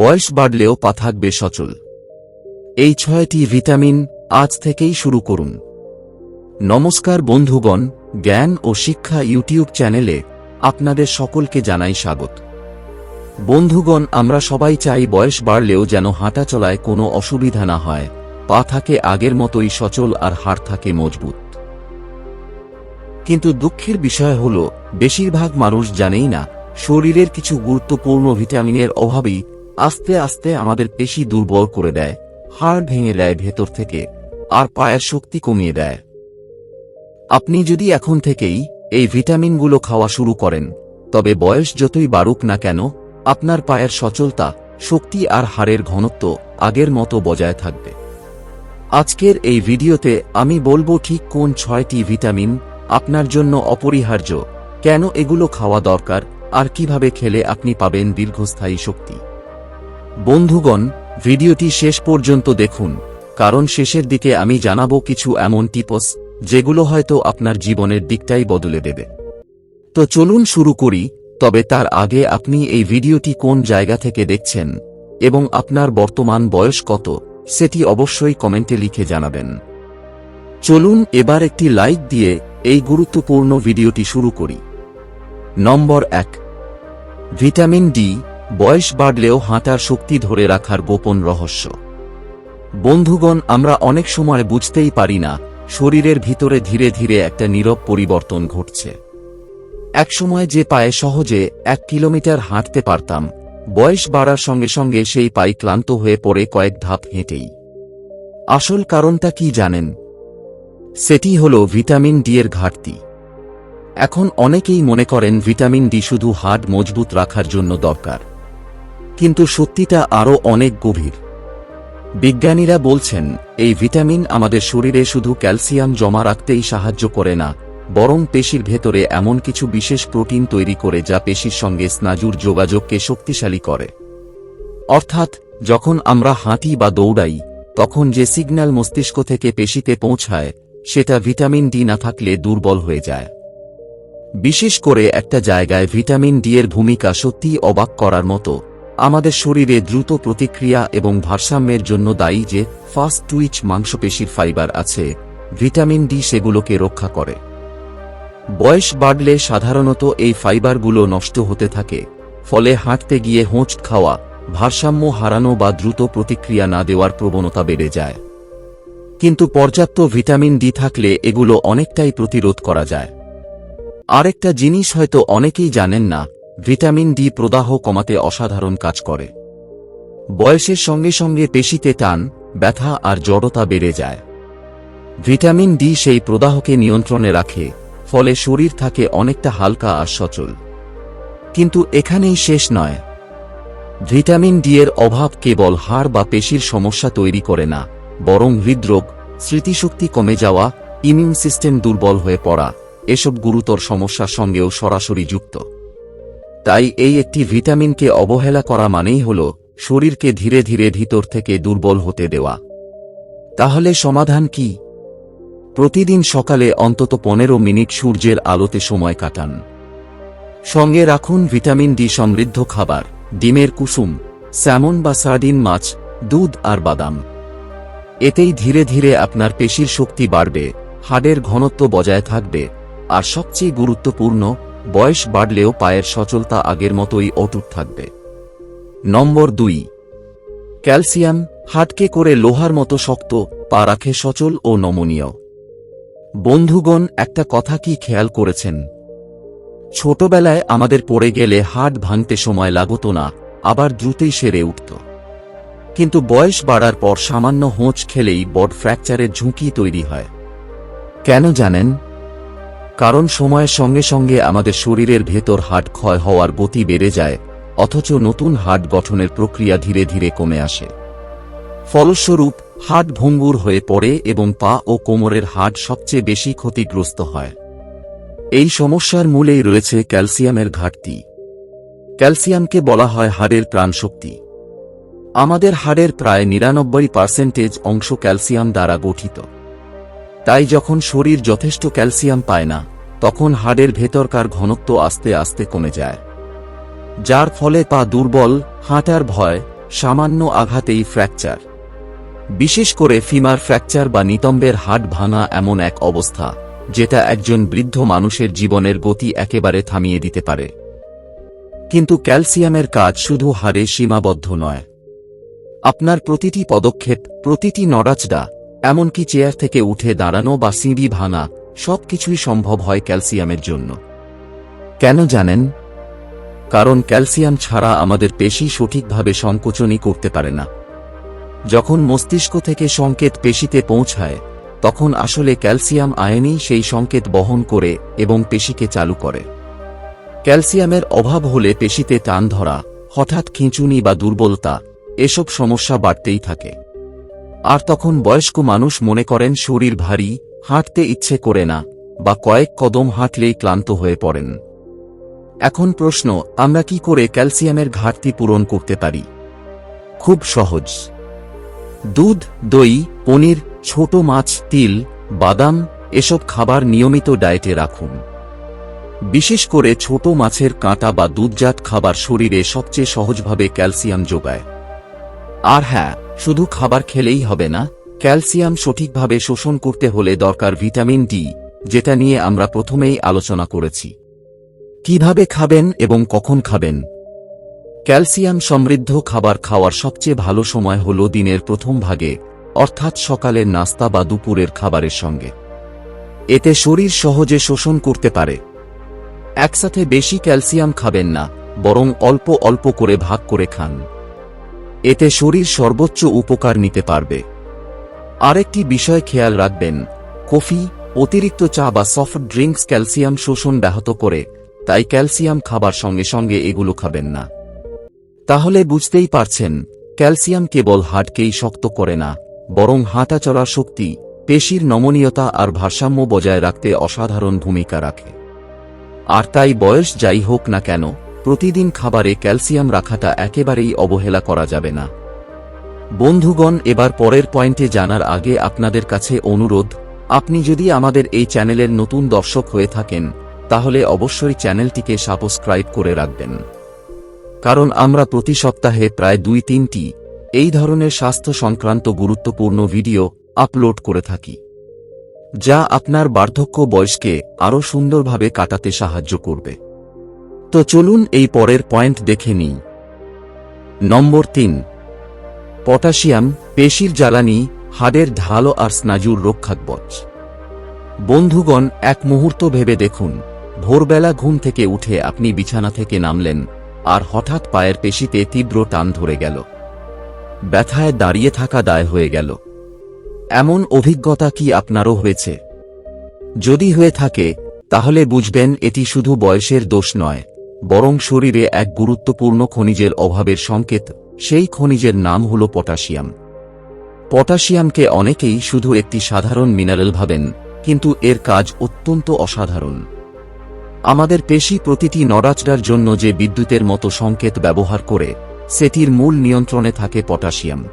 বয়স বাড়লেও পা থাকবে সচল। এই ছয়টি ভিটামিন আজ থেকেই শুরু করুন। নমস্কার বন্ধুগণ, জ্ঞান ও শিক্ষা ইউটিউব চ্যানেলে আপনাদের সকলকে জানাই স্বাগত। বন্ধুগণ, আমরা সবাই চাই বয়স বাড়লেও যেন হাঁটা চলায় কোনো অসুবিধা না হয়, পা থাকে আগের মতোই সচল আর হাড় থাকে মজবুত। কিন্তু দুঃখের বিষয় হল, বেশিরভাগ মানুষ জানেই না, শরীরের কিছু গুরুত্বপূর্ণ ভিটামিনের অভাবেই আস্তে আস্তে আমাদের পেশি দুর্বল করে দেয়, হাড় ভেঙে দেয় ভেতর থেকে, আর পায়ের শক্তি কমিয়ে দেয়। আপনি যদি এখন থেকেই এই ভিটামিনগুলো খাওয়া শুরু করেন, তবে বয়স যতই বাড়ুক না কেন, আপনার পায়ের সচলতা, শক্তি আর হাড়ের ঘনত্ব আগের মতো বজায় থাকবে। আজকের এই ভিডিওতে আমি বলব ঠিক কোন ছয়টি ভিটামিন আপনার জন্য অপরিহার্য, কেন এগুলো খাওয়া দরকার, আর কীভাবে খেলে আপনি পাবেন দীর্ঘস্থায়ী শক্তি। বন্ধুগণ, ভিডিওটি শেষ পর্যন্ত দেখুন, কারণ শেষের দিকে আমি জানাব কিছু এমন টিপস, যেগুলো হয়তো আপনার জীবনের দিকটাই বদলে দেবে। তো চলুন শুরু করি, তবে তার আগে আপনি এই ভিডিওটি কোন জায়গা থেকে দেখছেন, এবং আপনার বর্তমান বয়স কত, সেটি অবশ্যই কমেন্টে লিখে জানাবেন। চলুন এবার একটি লাইক দিয়ে এই গুরুত্বপূর্ণ ভিডিওটি শুরু করি। নম্বর এক, ভিটামিন ডি বয়স বাড়লেও হাঁটার শক্তি ধরে রাখার গোপন রহস্য। বন্ধুগণ, আমরা অনেক সময় বুঝতেই পারি না, শরীরের ভিতরে ধীরে ধীরে একটা নীরব পরিবর্তন ঘটছে। একসময় যে পায়ে সহজে এক কিলোমিটার হাঁটতে পারতাম, বয়স বাড়ার সঙ্গে সঙ্গে সেই পাই ক্লান্ত হয়ে পড়ে কয়েক ধাপ হেঁটেই। আসল কারণটা কি জানেন? সেটি হল ভিটামিন ডি এর ঘাটতি। এখন অনেকেই মনে করেন ভিটামিন ডি শুধু হাড় মজবুত রাখার জন্য দরকার। কিন্তু সত্যিটা আরও অনেক গভীর। বিজ্ঞানীরা বলছেন, এই ভিটামিন আমাদের শরীরে শুধু ক্যালসিয়াম জমা রাখতেই সাহায্য করে না, বরং পেশির ভেতরে এমন কিছু বিশেষ প্রোটিন তৈরি করে যা পেশির সঙ্গে স্নাজুর যোগাযোগকে শক্তিশালী করে। অর্থাৎ, যখন আমরা হাঁটি বা দৌড়াই, তখন যে সিগন্যাল মস্তিষ্ক থেকে পেশিতে পৌঁছায়, সেটা ভিটামিন ডি না থাকলে দুর্বল হয়ে যায়। বিশেষ করে একটা জায়গায় ভিটামিন ডি এর ভূমিকা সত্যিই অবাক করার মতো আমাদের শরীরে দ্রুত প্রতিক্রিয়া এবং ভারসাম্যের জন্য দায়ী যে ফাস্ট টুইচ মাংসপেশির ফাইবার আছে, ভিটামিন ডি সেগুলোকে রক্ষা করে। বয়স বাড়লে সাধারণত এই ফাইবারগুলো নষ্ট হতে থাকে, ফলে হাঁটতে গিয়ে হোঁচ খাওয়া, ভারসাম্য হারানো বা দ্রুত প্রতিক্রিয়া না দেওয়ার প্রবণতা বেড়ে যায়। কিন্তু পর্যাপ্ত ভিটামিন ডি থাকলে এগুলো অনেকটাই প্রতিরোধ করা যায়। আরেকটা জিনিস হয়তো অনেকেই জানেন না ভিটামিন ডি প্রদাহ কমাতে অসাধারণ কাজ করে। বয়সের সঙ্গে সঙ্গে পেশিতে টান, ব্যথা আর জড়তা বেড়ে যায়। ভিটামিন ডি সেই প্রদাহকে নিয়ন্ত্রণে রাখে, ফলে শরীর থাকে অনেকটা হালকা আর সচল। কিন্তু এখানেই শেষ নয়। ভিটামিন ডি এর অভাব কেবল হাড় বা পেশির সমস্যা তৈরি করে না, বরং হৃদরোগ, স্মৃতিশক্তি কমে যাওয়া, ইমিউন সিস্টেম দুর্বল হয়ে পড়া, এসব গুরুতর সমস্যার সঙ্গেও সরাসরি যুক্ত। তাই এই একটি ভিটামিনকে অবহেলা করা মানেই হল শরীরকে ধীরে ধীরে ভিতর থেকে দুর্বল হতে দেওয়া। তাহলে সমাধান কি? প্রতিদিন সকালে অন্তত পনেরো মিনিট সূর্যের আলোতে সময় কাটান। সঙ্গে রাখুন ভিটামিন ডি সমৃদ্ধ খাবার, ডিমের কুসুম, স্যামন বা সার্ডিন মাছ, দুধ আর বাদাম। এতেই ধীরে ধীরে আপনার পেশির শক্তি বাড়বে, হাড়ের ঘনত্ব বজায় থাকবে, আর সবচেয়ে গুরুত্বপূর্ণ বয়স বাড়লেও পায়ের সচলতা আগের মতোই অটুট থাকবে। নম্বর দুই। ক্যালসিয়াম হাটকে করে লোহার মতো শক্ত, পা রাখে সচল ও নমনীয়। বন্ধুগণ, একটা কথা কি খেয়াল করেছেন? ছোটবেলায় আমাদের পড়ে গেলে হাট ভাঙতে সময় লাগত না, আবার দ্রুতই সেরে উঠত। কিন্তু বয়স বাড়ার পর সামান্য হোঁচ খেলেই বড ফ্র্যাকচারের ঝুঁকি তৈরি হয়। কেন জানেন? কারণ সময়ের সঙ্গে সঙ্গে আমাদের শরীরের ভেতর হাট ক্ষয় হওয়ার গতি বেড়ে যায়, অথচ নতুন হাট গঠনের প্রক্রিয়া ধীরে ধীরে কমে আসে। ফলস্বরূপ, হাট ভঙ্গুর হয়ে পড়ে এবং পা ও কোমরের হাট সবচেয়ে বেশি ক্ষতিগ্রস্ত হয়। এই সমস্যার মূলেই রয়েছে ক্যালসিয়ামের ঘাটতি। ক্যালসিয়ামকে বলা হয় হাড়ের প্রাণশক্তি। আমাদের হাড়ের প্রায় নিরানব্বই পার্সেন্টেজ অংশ ক্যালসিয়াম দ্বারা গঠিত। তাই যখন শরীর যথেষ্ট ক্যালসিয়াম পায় না, তখন হাড়ের ভেতরকার ঘনত্ব আস্তে আস্তে কমে যায়। যার ফলে পা দুর্বল, হাঁটার ভয়, সামান্য আঘাতেই ফ্র্যাকচার বিশেষ করে ফিমার ফ্র্যাকচার বা নিতম্বের হাট ভাঙা এমন এক অবস্থা, যেটা একজন বৃদ্ধ মানুষের জীবনের গতি একেবারে থামিয়ে দিতে পারে। কিন্তু ক্যালসিয়ামের কাজ শুধু হাড়ে সীমাবদ্ধ নয়। আপনার প্রতিটি পদক্ষেপ, প্রতিটি নড়াচড়া এমনকি চেয়ার থেকে উঠে দাঁড়ানো বা সিঁড়ি ভাঙা সবকিছুই সম্ভব হয় ক্যালসিয়ামের জন্য। কেন জানেন? কারণ ক্যালসিয়াম ছাড়া আমাদের পেশি সঠিকভাবে সংকোচনই করতে পারে না। যখন মস্তিষ্ক থেকে সংকেত পেশিতে পৌঁছায়, তখন আসলে ক্যালসিয়াম আয়নই সেই সংকেত বহন করে এবং পেশিকে চালু করে। ক্যালসিয়ামের অভাব হলে পেশিতে টান ধরা, হঠাৎ খিঁচুনি বা দুর্বলতা, এসব সমস্যা বাড়তেই থাকে। আর তখন বয়স্ক মানুষ মনে করেন শরীর ভারী, হাঁটতে ইচ্ছে করে না, বা কয়েক কদম হাঁটলেই ক্লান্ত হয়ে পড়েন। এখন প্রশ্ন, আমরা কি করে ক্যালসিয়ামের ঘাটতি পূরণ করতে পারি? খুব সহজ। দুধ, দই, পনির, ছোট মাছ, তিল, বাদাম, এসব খাবার নিয়মিত ডায়েটে রাখুন। বিশেষ করে ছোট মাছের কাঁটা বা দুধজাত খাবার শরীরে সবচেয়ে সহজভাবে ক্যালসিয়াম যোগায়। আর হ্যাঁ শুধু খাবার খেলেই হবে না, ক্যালসিয়াম সঠিকভাবে শোষণ করতে হলে দরকার ভিটামিন ডি, যেটা নিয়ে আমরা প্রথমেই আলোচনা করেছি। কীভাবে খাবেন এবং কখন খাবেন? ক্যালসিয়াম সমৃদ্ধ খাবার খাওয়ার সবচেয়ে ভালো সময় হল দিনের প্রথম ভাগে, অর্থাৎ সকালের নাস্তা বা দুপুরের খাবারের সঙ্গে। এতে শরীর সহজে শোষণ করতে পারে। একসাথে বেশি ক্যালসিয়াম খাবেন না, বরং অল্প অল্প করে ভাগ করে খান। এতে শরীর সর্বোচ্চ উপকার নিতে পারবে। আরেকটি বিষয় খেয়াল রাখবেন, কফি, অতিরিক্ত চা বা সফট ড্রিঙ্কস ক্যালসিয়াম শোষণ ব্যাহত করে, তাই ক্যালসিয়াম খাবার সঙ্গে সঙ্গে এগুলো খাবেন না। তাহলে বুঝতেই পারছেন, ক্যালসিয়াম কেবল হাটকেই শক্ত করে না, বরং হাঁটা চলার শক্তি, পেশির নমনীয়তা আর ভারসাম্য বজায় রাখতে অসাধারণ ভূমিকা রাখে। আর তাই বয়স যাই হোক না কেন প্রতিদিন খাবারে ক্যালসিয়াম রাখাটা একেবারেই অবহেলা করা যাবে না। বন্ধুগণ, এবার পরের পয়েন্টে জানার আগে আপনাদের কাছে অনুরোধ, আপনি যদি আমাদের এই চ্যানেলের নতুন দর্শক হয়ে থাকেন, তাহলে অবশ্যই চ্যানেলটিকে সাবস্ক্রাইব করে রাখবেন। কারণ আমরা প্রতি সপ্তাহে প্রায় দুই তিনটি এই ধরনের স্বাস্থ্য সংক্রান্ত গুরুত্বপূর্ণ ভিডিও আপলোড করে থাকি, যা আপনার বার্ধক্য বয়সকে আরও সুন্দরভাবে কাটাতে সাহায্য করবে। তো চলুন এই পরের পয়েন্ট দেখে নিই। নম্বর তিন। পটাশিয়াম, পেশির জ্বালানি, হাড়ের ঢালো আর স্নাজুর রক্ষাকবচ। বন্ধুগণ, এক মুহূর্ত ভেবে দেখুন, ভোরবেলা ঘুম থেকে উঠে আপনি বিছানা থেকে নামলেন, আর হঠাৎ পায়ের পেশিতে তীব্র টান ধরে গেল। ব্যথায় দাঁড়িয়ে থাকা দায় হয়ে গেল। এমন অভিজ্ঞতা কি আপনারও হয়েছে? যদি হয়ে থাকে, তাহলে বুঝবেন এটি শুধু বয়সের দোষ নয় বরং শরীরে এক গুরুত্বপূর্ণ খনিজের অভাবের সংকেত, সেই খনিজের নাম হল পটাশিয়াম। পটাশিয়ামকে অনেকেই শুধু একটি সাধারণ মিনারেল ভাবেন, কিন্তু এর কাজ অত্যন্ত অসাধারণ। আমাদের পেশি প্রতিটি নড়াচড়ার জন্য যে বিদ্যুতের মতো সংকেত ব্যবহার করে, সেটির মূল নিয়ন্ত্রণে থাকে পটাশিয়াম।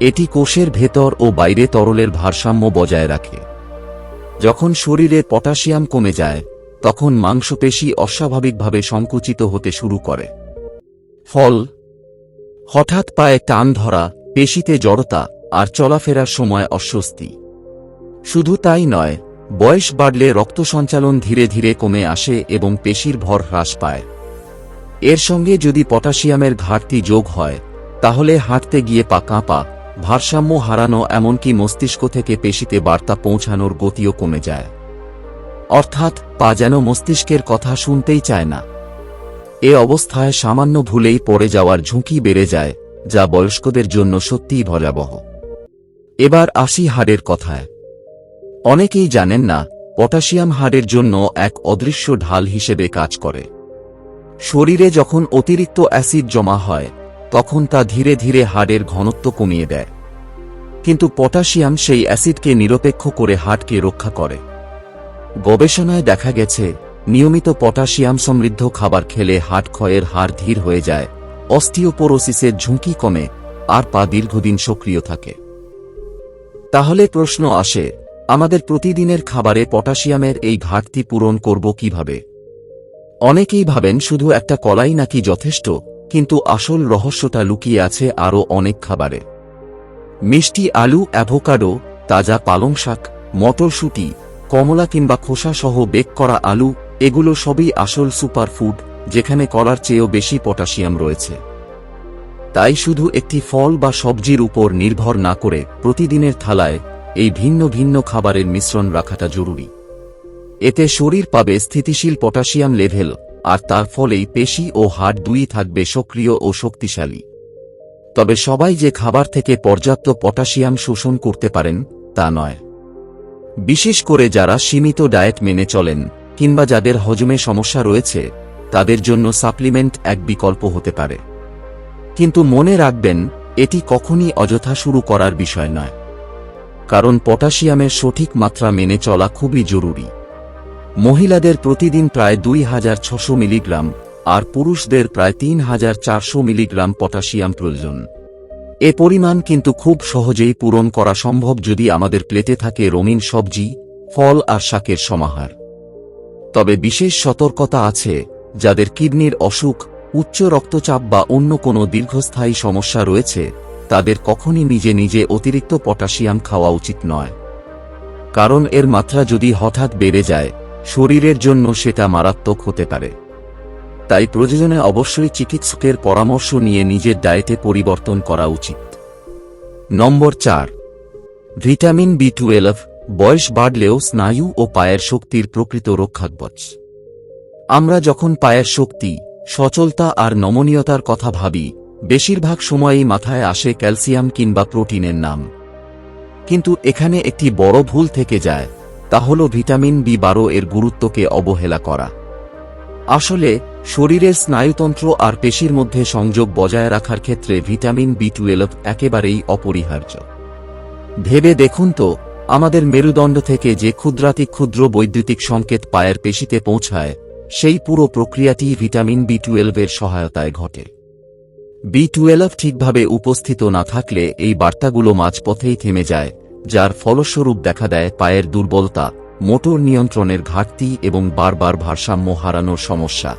এটি কোষের ভেতর ও বাইরে তরলের ভারসাম্য বজায় রাখে। যখন শরীরে পটাশিয়াম কমে যায় তখন মাংসপেশি অস্বাভাবিকভাবে সংকুচিত হতে শুরু করে। ফল। হঠাৎ পায়ে টান ধরা, পেশিতে জড়তা আর চলাফেরার সময় অস্বস্তি। শুধু তাই নয়, বয়স বাড়লে রক্ত সঞ্চালন ধীরে ধীরে কমে আসে এবং পেশির ভর হ্রাস পায়। এর সঙ্গে যদি পটাশিয়ামের ঘাটতি যোগ হয়, তাহলে হাঁটতে গিয়ে পা কাঁপা, ভারসাম্য হারানো এমনকি মস্তিষ্ক থেকে পেশিতে বার্তা পৌঁছানোর গতিও কমে যায়। অর্থাৎ পা যেন মস্তিষ্কের কথা শুনতেই চায় না। এ অবস্থায় সামান্য ভুলেই পড়ে যাওয়ার ঝুঁকি বেড়ে যায়, যা বয়স্কদের জন্য সত্যিই ভয়াবহ। এবার আসি হাড়ের কথায়। অনেকেই জানেন না, পটাশিয়াম হাড়ের জন্য এক অদৃশ্য ঢাল হিসেবে কাজ করে। শরীরে যখন অতিরিক্ত অ্যাসিড জমা হয়, তখন তা ধীরে ধীরে হাড়ের ঘনত্ব কমিয়ে দেয়। কিন্তু পটাশিয়াম সেই অ্যাসিডকে নিরপেক্ষ করে হাড়কে রক্ষা করে। গবেষণায় দেখা গেছে, নিয়মিত পটাশিয়াম সমৃদ্ধ খাবার খেলে হাট ক্ষয়ের হার ধীর হয়ে যায়, অস্টিওপোরোসিসের ঝুঁকি কমে, আর পা দীর্ঘদিন সক্রিয় থাকে। তাহলে প্রশ্ন আসে, আমাদের প্রতিদিনের খাবারে পটাশিয়ামের এই ঘাটতি পূরণ করব কীভাবে? অনেকেই ভাবেন শুধু একটা কলাই নাকি যথেষ্ট, কিন্তু আসল রহস্যটা লুকিয়ে আছে আরও অনেক খাবারে। মিষ্টি আলু, অ্যাভোকাডো, তাজা পালং শাক, মটরশুঁটি কমলা কিংবা খোসা সহ বেক করা আলু, এগুলো সবই আসল সুপারফুড, যেখানে কলার চেয়েও বেশি পটাশিয়াম রয়েছে। তাই শুধু একটি ফল বা সবজির উপর নির্ভর না করে প্রতিদিনের থালায় এই ভিন্ন ভিন্ন খাবারের মিশ্রণ রাখাটা জরুরি। এতে শরীর পাবে স্থিতিশীল পটাশিয়াম লেভেল, আর তার ফলেই পেশি ও হাড় দুই থাকবে সক্রিয় ও শক্তিশালী। তবে সবাই যে খাবার থেকে পর্যাপ্ত পটাশিয়াম শোষণ করতে পারেন, তা নয়। বিশেষ করে যারা সীমিত ডায়েট মেনে চলেন, কিংবা যাদের হজমে সমস্যা রয়েছে, তাদের জন্য সাপ্লিমেন্ট এক বিকল্প হতে পারে। কিন্তু মনে রাখবেন, এটি কখনই অযথা শুরু করার বিষয় নয়। কারণ পটাশিয়ামের সঠিক মাত্রা মেনে চলা খুবই জরুরি। মহিলাদের প্রতিদিন প্রায় দুই হাজার ছশো মিলিগ্রাম, আর পুরুষদের প্রায় তিন হাজার চারশো মিলিগ্রাম পটাশিয়াম প্রয়োজন। এ পরিমাণ কিন্তু খুব সহজেই পূরণ করা সম্ভব যদি আমাদের প্লেটে থাকে রঙিন সবজি, ফল আর শাকের সমাহার। তবে বিশেষ সতর্কতা আছে, যাদের কিডনির অসুখ, উচ্চ রক্তচাপ বা অন্য কোনো দীর্ঘস্থায়ী সমস্যা রয়েছে, তাদের কখনই নিজে নিজে অতিরিক্ত পটাশিয়াম খাওয়া উচিত নয়। কারণ এর মাত্রা যদি হঠাৎ বেড়ে যায়, শরীরের জন্য সেটা মারাত্মক হতে পারে। তাই প্রয়োজনে অবশ্যই চিকিৎসকের পরামর্শ নিয়ে নিজের ডায়েটে পরিবর্তন করা উচিত। নম্বর চার। ভিটামিন বি টুয়েলভ, বয়স বাড়লেও স্নায়ু ও পায়ের শক্তির প্রকৃত রক্ষাকবচ। আমরা যখন পায়ের শক্তি, সচলতা আর নমনীয়তার কথা ভাবি, বেশিরভাগ সময়েই মাথায় আসে ক্যালসিয়াম কিংবা প্রোটিনের নাম। কিন্তু এখানে একটি বড় ভুল থেকে যায়, তা হল ভিটামিন বি বারো এর গুরুত্বকে অবহেলা করা। আসলে, শরীরের স্নায়ুতন্ত্র আর পেশির মধ্যে সংযোগ বজায় রাখার ক্ষেত্রে ভিটামিন বি টুয়েলভ একেবারেই অপরিহার্য। ভেবে দেখুন তো, আমাদের মেরুদণ্ড থেকে যে ক্ষুদ্রাতি ক্ষুদ্র বৈদ্যুতিক সংকেত পায়ের পেশিতে পৌঁছায়, সেই পুরো প্রক্রিয়াটি ভিটামিন বি টুয়েলভের সহায়তায় ঘটে। বি টুয়েলভ ঠিকভাবে উপস্থিত না থাকলে এই বার্তাগুলো মাঝপথেই থেমে যায়, যার ফলস্বরূপ দেখা দেয় পায়ের দুর্বলতা মোটর নিয়ন্ত্রণের ঘাটতি এবং বারবার ভারসাম্য হারানোর সমস্যা।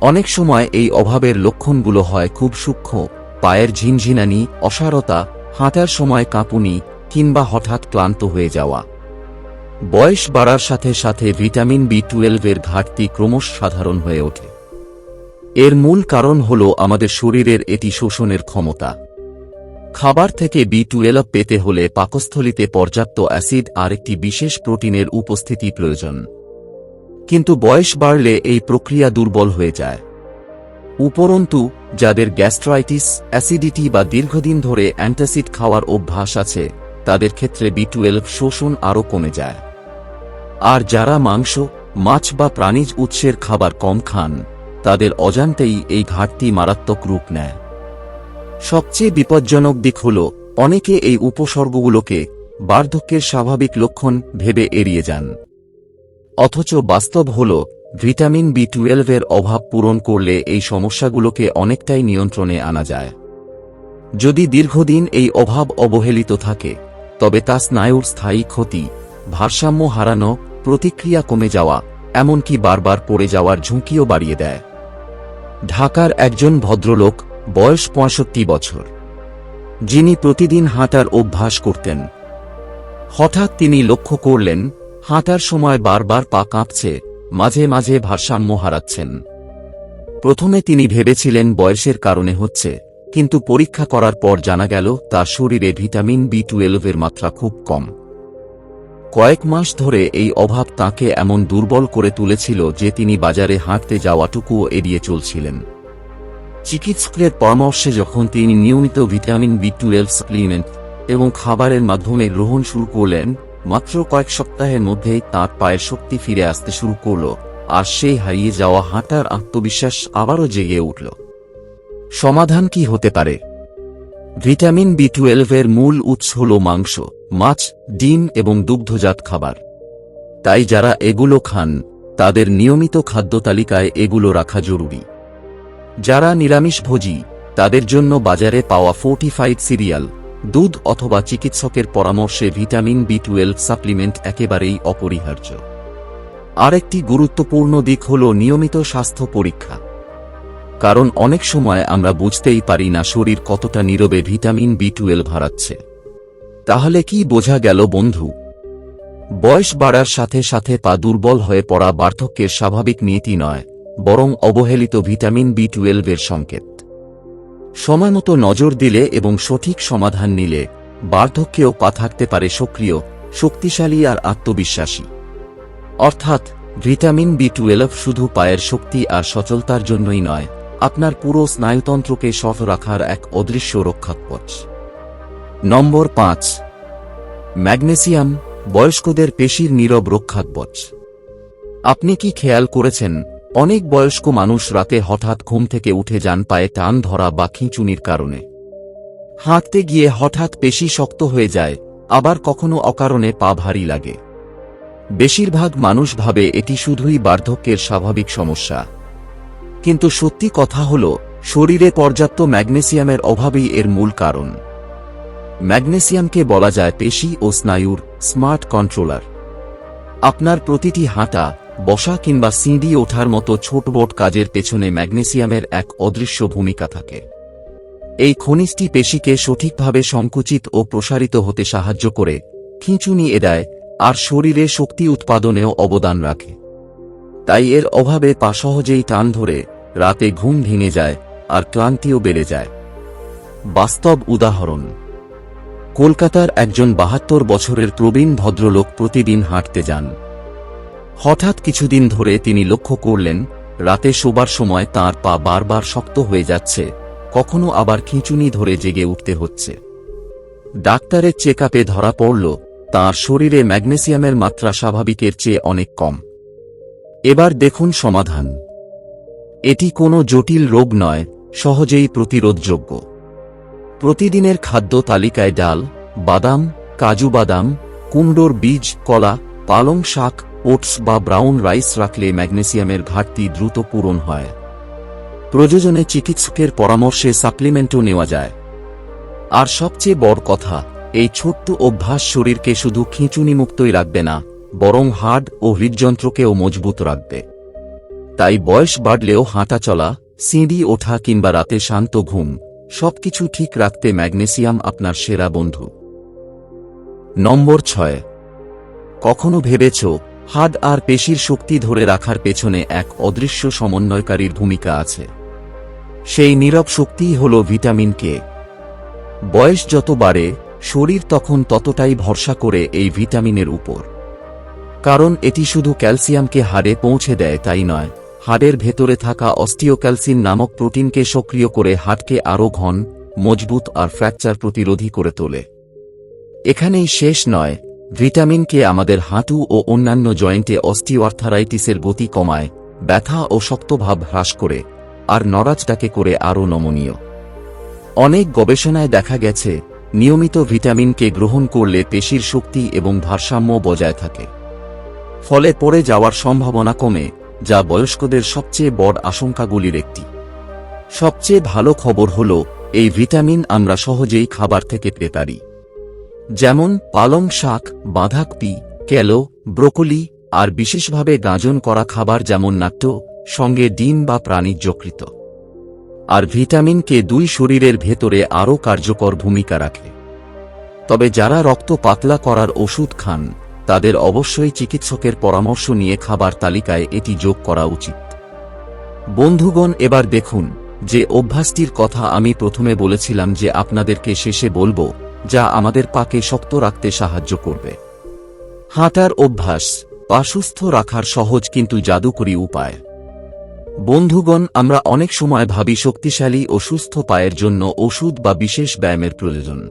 অনেক সময় এই অভাবের লক্ষণগুলো হয় খুব সূক্ষ্ম, পায়ের ঝিনঝিনানি, অসারতা, হাঁটার সময় কাঁপুনি কিংবা হঠাৎ ক্লান্ত হয়ে যাওয়া। বয়স বাড়ার সাথে সাথে ভিটামিন বি টুয়েলভের ঘাটতি ক্রমশ সাধারণ হয়ে ওঠে। এর মূল কারণ হল আমাদের শরীরের এটি শোষণের ক্ষমতা। খাবার থেকে বি টুয়েলভ পেতে হলে পাকস্থলিতে পর্যাপ্ত অ্যাসিড আর একটি বিশেষ প্রোটিনের উপস্থিতি প্রয়োজন। কিন্তু বয়স বাড়লে এই প্রক্রিয়া দুর্বল হয়ে যায়। উপরন্তু, যাদের গ্যাস্ট্রাইটিস, অ্যাসিডিটি বা দীর্ঘদিন ধরে অ্যান্টাসিড খাওয়ার অভ্যাস আছে, তাদের ক্ষেত্রে বি টুয়েলভ শোষণ আরও কমে যায়। আর যারা মাংস, মাছ বা প্রাণীজ উৎসের খাবার কম খান, তাদের অজান্তেই এই ঘাটতি মারাত্মক রূপ নেয়। সবচেয়ে বিপজ্জনক দিক হল, অনেকে এই উপসর্গগুলোকে বার্ধক্যের স্বাভাবিক লক্ষণ ভেবে এড়িয়ে যান। অথচ বাস্তব হল, ভিটামিন বি টুয়েলভের অভাব পূরণ করলে এই সমস্যাগুলোকে অনেকটাই নিয়ন্ত্রণে আনা যায়। যদি দীর্ঘদিন এই অভাব অবহেলিত থাকে, তবে তা স্নায়ুর স্থায়ী ক্ষতি, ভারসাম্য হারানো, প্রতিক্রিয়া কমে যাওয়া, এমনকি বারবার পড়ে যাওয়ার ঝুঁকিও বাড়িয়ে দেয়। ঢাকার একজন ভদ্রলোক বয়স পঁয়ষট্টি বছর। যিনি প্রতিদিন হাঁটার অভ্যাস করতেন। হঠাৎ তিনি লক্ষ্য করলেন, হাঁটার সময় বারবার পা কাঁপছে, মাঝে মাঝে ভারসাম্য হারাচ্ছেন। প্রথমে তিনি ভেবেছিলেন বয়সের কারণে হচ্ছে, কিন্তু পরীক্ষা করার পর জানা গেল, তার শরীরে ভিটামিন বি টুয়েলভের মাত্রা খুব কম। কয়েক মাস ধরে এই অভাব তাকে এমন দুর্বল করে তুলেছিল যে তিনি বাজারে হাঁটতে যাওয়াটুকুও এড়িয়ে চলছিলেন। চিকিৎসকের পরামর্শে যখন তিনি নিয়মিত ভিটামিন বি টুয়েলভ সাপ্লিমেন্ট এবং খাবারের মাধ্যমে গ্রহণ শুরু করলেন, মাত্র কয়েক সপ্তাহের মধ্যেই তাঁর পায়ের শক্তি ফিরে আসতে শুরু করল আর সেই হারিয়ে যাওয়া হাঁটার আত্মবিশ্বাস আবারও জেগে উঠল। সমাধান কি হতে পারে? ভিটামিন বি টুয়েলভের মূল উৎস হল মাংস, মাছ, ডিম এবং দুগ্ধজাত খাবার। তাই যারা এগুলো খান, তাদের নিয়মিত খাদ্য তালিকায় এগুলো রাখা জরুরি। যারা নিরামিষভোজী তাদের জন্য বাজারে পাওয়া ফোর্টিফাইড সিরিয়াল দুধ অথবা চিকিৎসকের পরামর্শে ভিটামিন বি টুয়েলভ সাপ্লিমেন্ট একেবারেই অপরিহার্য। আরেকটি গুরুত্বপূর্ণ দিক হল নিয়মিত স্বাস্থ্য পরীক্ষা। কারণ অনেক সময় আমরা বুঝতেই পারি না শরীর কতটা নীরবে ভিটামিন বি টুয়েলভ হারাচ্ছে। তাহলে কি বোঝা গেল বন্ধু? বয়স বাড়ার সাথে সাথে পা দুর্বল হয়ে পড়া বার্ধক্যের স্বাভাবিক নীতি নয়। বরং অবহেলিত ভিটামিন বি টুয়েলভের সংকেত। সময়মতো নজর দিলে এবং সঠিক সমাধান নিলে বার্ধক্যেও পা থাকতে পারে সক্রিয়, শক্তিশালী আর আত্মবিশ্বাসী। অর্থাৎ, ভিটামিন বি টুয়েলভ শুধু পায়ের শক্তি আর সচলতার জন্যই নয়, আপনার পুরো স্নায়ুতন্ত্রকে সফ রাখার এক অদৃশ্য রক্ষাকবচ নম্বর পাঁচ, ম্যাগনেসিয়াম বয়স্কদের পেশির নীরব রক্ষাকবচ আপনি কি খেয়াল করেছেন অনেক বয়স্ক মানুষ রাতে হঠাৎ ঘুম থেকে উঠে যান পায়ে টান ধরা বা খিঁচুনির কারণে। হাঁটতে গিয়ে হঠাৎ পেশি শক্ত হয়ে যায়, আবার কখনো অকারণে পা ভারী লাগে। বেশিরভাগ মানুষ ভাবে এটি শুধুই বার্ধক্যের স্বাভাবিক সমস্যা। কিন্তু সত্যি কথা হল, শরীরে পর্যাপ্ত ম্যাগনেসিয়ামের অভাবেই এর মূল কারণ। ম্যাগনেসিয়ামকে বলা যায় পেশি ও স্নায়ুর স্মার্ট কন্ট্রোলার। আপনার প্রতিটি হাঁটা বসা কিংবা সিঁড়ি ওঠার মতো ছোটবোট কাজের পেছনে ম্যাগনেসিয়ামের এক অদৃশ্য ভূমিকা থাকে। এই খনিজটি পেশিকে সঠিকভাবে সংকুচিত ও প্রসারিত হতে সাহায্য করে, খিঁচুনি এড়ায়, আর শরীরে শক্তি উৎপাদনেও অবদান রাখে। তাই এর অভাবে পা সহজেই টান ধরে, রাতে ঘুম ভেঙে যায়, আর ক্লান্তিও বেড়ে যায়। বাস্তব উদাহরণ। কলকাতার একজন বাহাত্তর বছরের প্রবীণ ভদ্রলোক প্রতিদিন হাঁটতে যান। হঠাৎ কিছুদিন ধরে তিনি লক্ষ্য করলেন, রাতে শোবার সময় তার পা বারবার শক্ত হয়ে যাচ্ছে, কখনো আবার খিঁচুনি ধরে জেগে উঠতে হচ্ছে। ডাক্তারের চেক ধরা পড়ল, তাঁর শরীরে ম্যাগনেসিয়ামের মাত্রা স্বাভাবিকের চেয়ে অনেক কম। এবার দেখুন সমাধান। এটি কোনো জটিল রোগ নয়, সহজেই প্রতিরোধযোগ্য। প্রতিদিনের খাদ্য তালিকায় ডাল, বাদাম, কাজু বাদাম, কুমড়োর বীজ, কলা, পালং শাক ওটস বা ব্রাউন রাইস রাখলে ম্যাগনেসিয়ামের ঘাটতি দ্রুত পূরণ হয়। প্রয়োজনে চিকিৎসকের পরামর্শে সাপ্লিমেন্টও নেওয়া যায়। আর সবচেয়ে বড় কথা, এই ছোট্ট অভ্যাস শরীরকে শুধু খিঁচুনি মুক্তই রাখবে না, বরং হাড় ও হৃদযন্ত্রকেও মজবুত রাখবে। তাই বয়স বাড়লেও হাঁটা চলা, সিঁড়ি ওঠা কিংবা রাতে শান্ত ঘুম, সবকিছু ঠিক রাখতে ম্যাগনেসিয়াম আপনার সেরা বন্ধু। নম্বর ছয়। কখনো ভেবেছ হাড় আর পেশির শক্তি ধরে রাখার পেছনে এক অদৃশ্য সমন্বয়কারীর ভূমিকা আছে। সেই নীরব শক্তিই হল ভিটামিন কে। বয়স যত বাড়ে, শরীর তখন ততটাই ভরসা করে এই ভিটামিনের উপর। কারণ এটি শুধু ক্যালসিয়ামকে হাড়ে পৌঁছে দেয় তাই নয়, হাড়ের ভেতরে থাকা অস্টিওক্যালসিন নামক প্রোটিনকে সক্রিয় করে হাড়কে আরও ঘন, মজবুত আর ফ্র্যাকচার প্রতিরোধী করে তোলে। এখানেই শেষ নয় ভিটামিনকে আমাদের হাঁটু ও অন্যান্য জয়েন্টে অস্টিওআর্থারাইটিসের গতি কমায়, ব্যথা ও শক্তভাব হ্রাস করে, আর নরাজটাকে করে আরও নমনীয়। অনেক গবেষণায় দেখা গেছে, নিয়মিত ভিটামিনকে গ্রহণ করলে পেশির শক্তি এবং ভারসাম্য বজায় থাকে। ফলে পড়ে যাওয়ার সম্ভাবনা কমে, যা বয়স্কদের সবচেয়ে বড় আশঙ্কাগুলির একটি। সবচেয়ে ভালো খবর হল, এই ভিটামিন আমরা সহজেই খাবার থেকে পেতে পারি। যেমন পালং শাক, বাঁধাকপি, কেলো, ব্রোকলি, আর বিশেষভাবে গাজন করা খাবার যেমন নাট্য, সঙ্গে ডিম বা প্রাণীর যকৃত আর ভিটামিন কে দুই শরীরের ভেতরে আরও কার্যকর ভূমিকা রাখে। তবে যারা রক্ত পাতলা করার ওষুধ খান, তাদের অবশ্যই চিকিৎসকের পরামর্শ নিয়ে খাবার তালিকায় এটি যোগ করা উচিত। বন্ধুগণ, এবার দেখুন যে অভ্যাসটির কথা আমি প্রথমে বলেছিলাম যে আপনাদেরকে শেষে বলব যা আমাদের পাকে শক্ত রাখতে সাহায্য করবে। হাঁটার অভ্যাস, পা সুস্থ রাখার সহজ কিন্তু জাদুকরী উপায়। বন্ধুগণ, আমরা অনেক সময় ভাবি শক্তিশালী ও সুস্থ পায়ের জন্য ওষুধ বা বিশেষ ব্যায়ামের প্রয়োজন।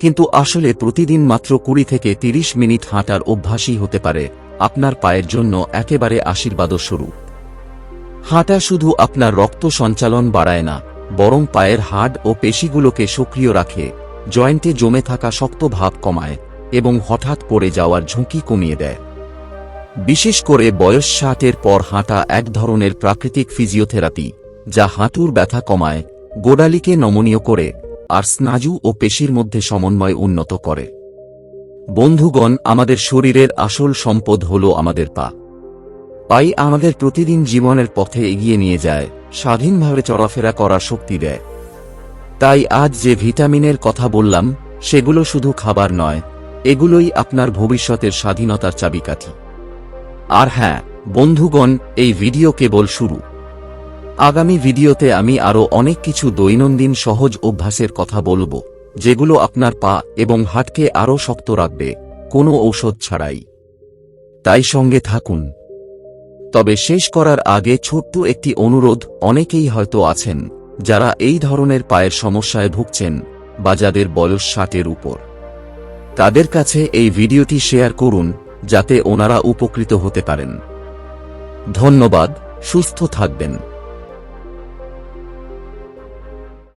কিন্তু আসলে প্রতিদিন মাত্র কুড়ি থেকে ৩০ মিনিট হাঁটার অভ্যাসই হতে পারে আপনার পায়ের জন্য একেবারে আশীর্বাদস্বরূপ হাঁটা শুধু আপনার রক্ত সঞ্চালন বাড়ায় না, বরং পায়ের হাড় ও পেশিগুলোকে সক্রিয় রাখে। জয়েন্টে জমে থাকা শক্ত ভাব কমায় এবং হঠাৎ পড়ে যাওয়ার ঝুঁকি কমিয়ে দেয়। বিশেষ করে বয়স ষাটের পর হাঁটা এক ধরনের প্রাকৃতিক ফিজিওথেরাপি, যা হাঁটুর ব্যথা কমায়, গোড়ালিকে নমনীয় করে, আর স্নাজু ও পেশির মধ্যে সমন্বয় উন্নত করে। বন্ধুগণ, আমাদের শরীরের আসল সম্পদ হল আমাদের পা। পাই আমাদের প্রতিদিন জীবনের পথে এগিয়ে নিয়ে যায়, স্বাধীনভাবে চলাফেরা করার শক্তি দেয়। তাই আজ যে ভিটামিনের কথা বললাম, সেগুলো শুধু খাবার নয়, এগুলোই আপনার ভবিষ্যতের স্বাধীনতার চাবিকাঠি। আর হ্যাঁ বন্ধুগণ, এই ভিডিও কেবল শুরু। আগামী ভিডিওতে আমি আরও অনেক কিছু দৈনন্দিন সহজ অভ্যাসের কথা বলব, যেগুলো আপনার পা এবং হাটকে আরও শক্ত রাখবে, কোনো ঔষধ ছাড়াই। তাই সঙ্গে থাকুন। তবে শেষ করার আগে ছোট্ট একটি অনুরোধ, অনেকেই হয়তো আছেন যারা এই ধরনের পায়ের সমস্যায় ভুগছেন বা যাদের বয়স ষাটের উপর। তাদের কাছে এই ভিডিওটি শেয়ার করুন, যাতে ওনারা উপকৃত হতে পারেন। ধন্যবাদ, সুস্থ থাকবেন।